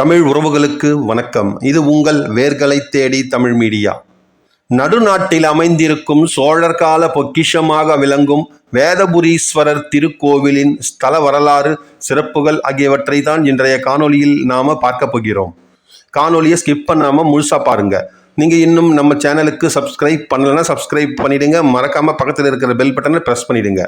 தமிழ் உறவுகளுக்கு வணக்கம். இது உங்கள் வேர்களை தேடி தமிழ் மீடியா. நடுநாட்டில் அமைந்திருக்கும் சோழர் கால பொக்கிஷமாக விளங்கும் வேதபுரீஸ்வரர் திருக்கோவிலின் ஸ்தல வரலாறு சிறப்புகள் ஆகியவற்றை தான் இன்றைய காணொளியில் நாம பார்க்க போகிறோம். காணொலியை ஸ்கிப் பண்ணாம முழுசா பாருங்க. நீங்க இன்னும் நம்ம சேனலுக்கு சப்ஸ்கிரைப் பண்ணலைன்னா சப்ஸ்கிரைப் பண்ணிடுங்க. மறக்காம பக்கத்தில் இருக்கிற பெல் பட்டனை ப்ரெஸ் பண்ணிடுங்க.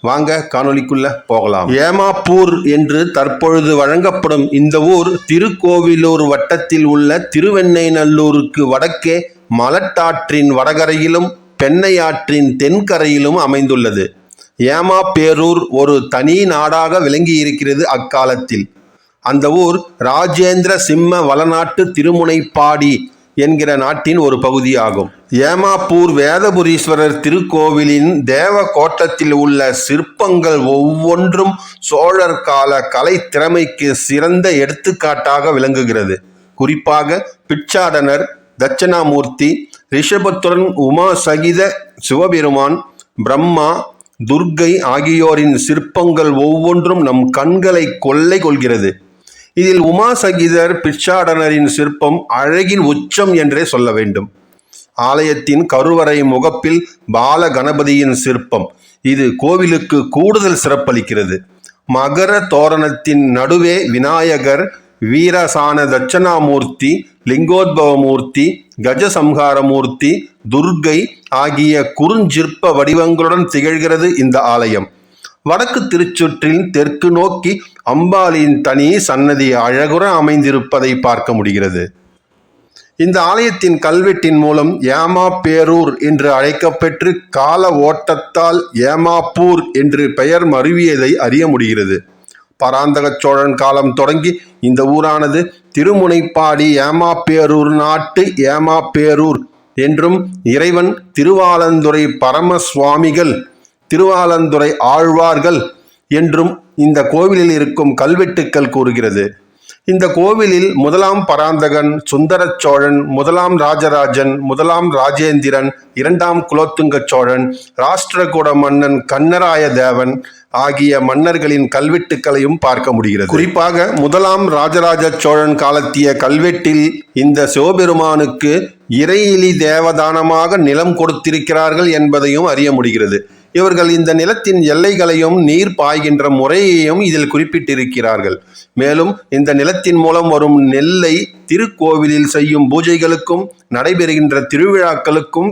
வாங்க காணொலிக்குள்ள போகலாம். ஏமாப்பூர் என்று தற்பொழுது வழங்கப்படும் இந்த ஊர் திருக்கோவிலூர் வட்டத்தில் உள்ள திருவெண்ணைநல்லூருக்கு வடக்கே மலட்டாற்றின் வடகரையிலும் பெண்ணையாற்றின் தென்கரையிலும் அமைந்துள்ளது. ஏமாப்பேரூர் ஒரு தனி நாடாக விளங்கி இருக்கிறது அக்காலத்தில். அந்த ஊர் ராஜேந்திர சிம்ம வளநாட்டு திருமுனைப்பாடி என்கிற நாட்டின் ஒரு பகுதியாகும். ஏமாப்பூர் வேதபுரீஸ்வரர் திருக்கோவிலின் தேவ கோட்டத்தில் உள்ள சிற்பங்கள் ஒவ்வொன்றும் சோழர் கால கலை திறமைக்கு சிறந்த எடுத்துக்காட்டாக விளங்குகிறது. குறிப்பாக பிச்சாடனர் தட்சணாமூர்த்தி ரிஷபத்துடன் உமா சகித சிவபெருமான் பிரம்மா துர்க்கை ஆகியோரின் சிற்பங்கள் ஒவ்வொன்றும் நம் கண்களை கொள்ளை கொள்கிறது. இதில் உமா சகிதர் பிச்சாடனரின் சிற்பம் அழகின் உச்சம் என்றே சொல்ல வேண்டும். ஆலயத்தின் கருவறை முகப்பில் பால கணபதியின் சிற்பம். இது கோவிலுக்கு கூடுதல் சிறப்பளிக்கிறது. மகர தோரணத்தின் நடுவே விநாயகர் வீரசான தட்சணாமூர்த்தி லிங்கோத்பவமூர்த்தி கஜசம்ஹாரமூர்த்தி துர்க்கை ஆகிய குறுஞ்சிற்ப வடிவங்களுடன் திகழ்கிறது இந்த ஆலயம். வடக்கு திருச்சுற்றில் தெற்கு நோக்கி அம்பாளியின் தனி சன்னதி அழகுற அமைந்திருப்பதை பார்க்க முடிகிறது. இந்த ஆலயத்தின் கல்வெட்டின் மூலம் ஏமாப்பேரூர் என்று அழைக்கப்பெற்று கால ஓட்டத்தால் ஏமாப்பூர் என்று பெயர் மருவியதை அறிய முடிகிறது. பராந்தக சோழன் காலம் தொடங்கி இந்த ஊரானது திருமுனைப்பாடி ஏமாப்பேரூர் நாட்டு ஏமாப்பேரூர் என்றும் இறைவன் திருவாலந்துறை பரமசுவாமிகள் திருவாலந்துறை ஆழ்வார்கள் என்றும் இந்த கோவிலில் இருக்கும் கல்வெட்டுக்கள் கூறுகிறது. இந்த கோவிலில் முதலாம் பராந்தகன் சுந்தர சோழன் முதலாம் ராஜராஜன் முதலாம் ராஜேந்திரன் இரண்டாம் குலோத்துங்க சோழன் ராஷ்டிரகூட மன்னன் கண்ணராய தேவன் ஆகிய மன்னர்களின் கல்வெட்டுக்களையும் பார்க்க முடிகிறது. குறிப்பாக முதலாம் ராஜராஜ சோழன் காலத்திய கல்வெட்டில் இந்த சிவபெருமானுக்கு இறையிலி தேவதானமாக நிலம் கொடுத்திருக்கிறார்கள் என்பதையும் அறிய முடிகிறது. இவர்கள் இந்த நிலத்தின் எல்லைகளையும் நீர் பாய்கின்ற முறையையும் இதில் குறிப்பிட்டிருக்கிறார்கள். மேலும் இந்த நிலத்தின் மூலம் வரும் நெல்லை திருக்கோவிலில் செய்யும் பூஜைகளுக்கும் நடைபெறுகின்ற திருவிழாக்களுக்கும்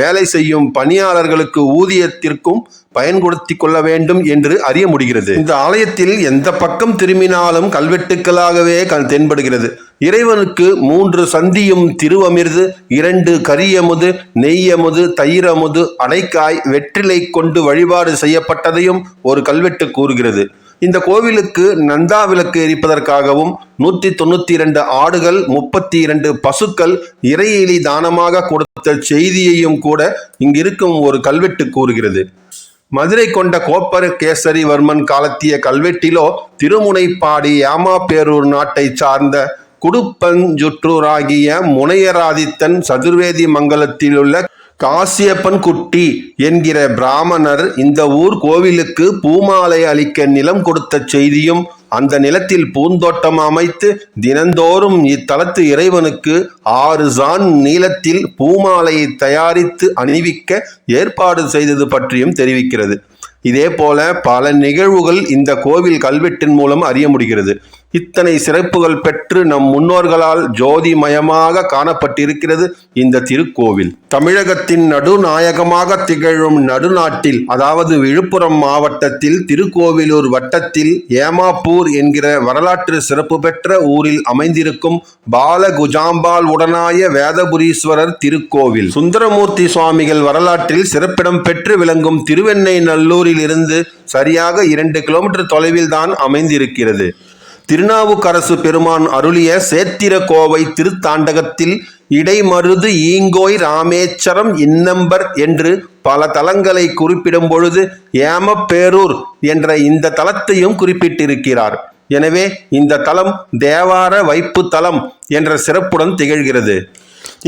வேலை செய்யும் பணியாளர்களுக்கு ஊதியத்திற்கும் பயன்படுத்தி கொள்ள வேண்டும் என்று அறிய முடிகிறது. இந்த ஆலயத்தில் எந்த பக்கம் திரும்பினாலும் கல்வெட்டுக்களாகவே தென்படுகிறது. இறைவனுக்கு மூன்று சந்தியும் திருவமிர்து இரண்டு கரியமுது நெய்யமுது தயிரமுது அடைக்காய் வெற்றிலை கொண்டு வழிபாடு செய்யப்பட்டதையும் ஒரு கல்வெட்டு கூறுகிறது. இந்த கோவிலுக்கு நந்தா விளக்கு எரிப்பதற்காகவும் நூற்றி தொண்ணூற்றி இரண்டு ஆடுகள் முப்பத்தி இரண்டு பசுக்கள் இறையிலி தானமாக கொடுத்த செய்தியையும் கூட இங்கிருக்கும் ஒரு கல்வெட்டு கூறுகிறது. மதுரை கொண்ட கோப்பர கேசரி வர்மன் காலத்திய கல்வெட்டிலோ திருமுனைப்பாடி யாமாப்பேரூர் நாட்டை சார்ந்த குடுப்பஞ்சுற்றூராகிய முனையராதித்தன் சதுர்வேதி மங்கலத்திலுள்ள காசியப்பன் குட்டி என்கிற பிராமணர் இந்த ஊர் கோவிலுக்கு பூமாலை அளிக்க நிலம் கொடுத்த செய்தியும் அந்த நிலத்தில் பூந்தோட்டம் அமைத்து தினந்தோறும் இத்தலத்து இறைவனுக்கு ஆறு சான் நீளத்தில் பூமாலையை தயாரித்து அணிவிக்க ஏற்பாடு செய்தது பற்றியும் தெரிவிக்கிறது. இதே போல பல நிகழ்வுகள் இந்த கோவில் கல்வெட்டின் மூலம் அறிய முடிகிறது. இத்தனை சிறப்புகள் பெற்று நம் முன்னோர்களால் ஜோதிமயமாக காணப்பட்டிருக்கிறது இந்த திருக்கோவில். தமிழகத்தின் நடுநாயகமாக திகழும் நடுநாட்டில் அதாவது விழுப்புரம் மாவட்டத்தில் திருக்கோவிலூர் வட்டத்தில் ஏமாப்பூர் என்கிற வரலாற்று சிறப்பு பெற்ற ஊரில் அமைந்திருக்கும் பாலகுஜாம்பால் உடனாய வேதபுரீஸ்வரர் திருக்கோவில். சுந்தரமூர்த்தி சுவாமிகள் வரலாற்றில் சிறப்பிடம் பெற்று விளங்கும் திருவெண்ணை நல்லூரில் இருந்து சரியாக இரண்டு கிலோமீட்டர் தொலைவில் தான் அமைந்திருக்கிறது. திருநாவுக்கரசு பெருமான் அருளிய சேத்திர கோவை திருத்தாண்டகத்தில் இடைமருது ஈங்கோய் ராமேச்சரம் இன்னம்பர் என்று பல தலங்களை குறிப்பிடும் பொழுது ஏமப்பேரூர் என்ற இந்த தலத்தையும் குறிப்பிட்டிருக்கிறார். எனவே இந்த தலம் தேவார வைப்பு தலம் என்ற சிறப்புடன் திகழ்கிறது.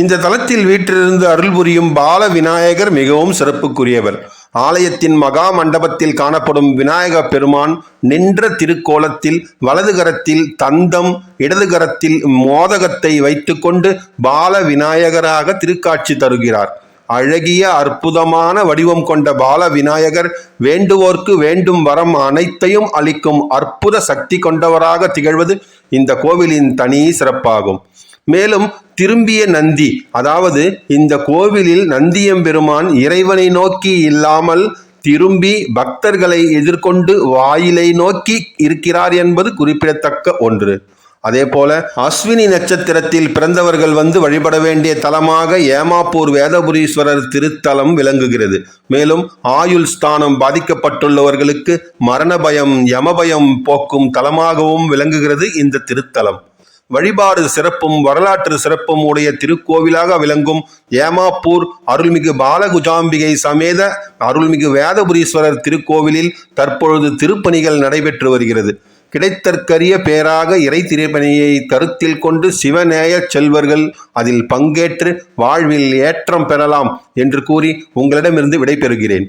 இந்த தலத்தில் வீற்றிருந்து அருள் புரியும் பால விநாயகர் மிகவும் சிறப்புக்குரியவர். ஆலயத்தின் மகா மண்டபத்தில் காணப்படும் விநாயக பெருமான் நின்ற திருக்கோலத்தில் வலது கரத்தில் தந்தம் இடது கரத்தில் மோதகத்தை வைத்துக்கொண்டு பால விநாயகராக திருக்காட்சி தருகிறார். அழகிய அற்புதமான வடிவம் கொண்ட பால விநாயகர் வேண்டுவோர்க்கு வேண்டும் வரம் அனைத்தையும் அளிக்கும் அற்புத சக்தி கொண்டவராக திகழ்வது இந்த கோவிலின் தனி சிறப்பாகும். மேலும் திரும்பிய நந்தி அதாவது இந்த கோவிலில் நந்தியம்பெருமான் இறைவனை நோக்கி இல்லாமல் திரும்பி பக்தர்களை எதிர்கொண்டு வாயிலை நோக்கி இருக்கிறார் என்பது குறிப்பிடத்தக்க ஒன்று. அதே போல அஸ்வினி நட்சத்திரத்தில் பிறந்தவர்கள் வந்து வழிபட வேண்டிய தலமாக ஏமாப்பூர் வேதபுரீஸ்வரர் திருத்தலம் விளங்குகிறது. மேலும் ஆயுள் ஸ்தானம் பாதிக்கப்பட்டுள்ளவர்களுக்கு மரண பயம் யமபயம் போக்கும் தலமாகவும் விளங்குகிறது இந்த திருத்தலம். வழிபாடு சிறப்பும் வரலாற்று சிறப்பும் உடைய திருக்கோவிலாக விளங்கும் ஏமாப்பூர் அருள்மிகு பாலகுஜாம்பிகை சமேத அருள்மிகு வேதபுரீஸ்வரர் திருக்கோவிலில் தற்பொழுது திருப்பணிகள் நடைபெற்று வருகிறது. கிடைத்தற்கரிய பேராக இறை திரைப்பணியை கருத்தில் கொண்டு சிவநேய செல்வர்கள் அதில் பங்கேற்று வாழ்வில் ஏற்றம் பெறலாம் என்று கூறி உங்களிடமிருந்து விடைபெறுகிறேன்.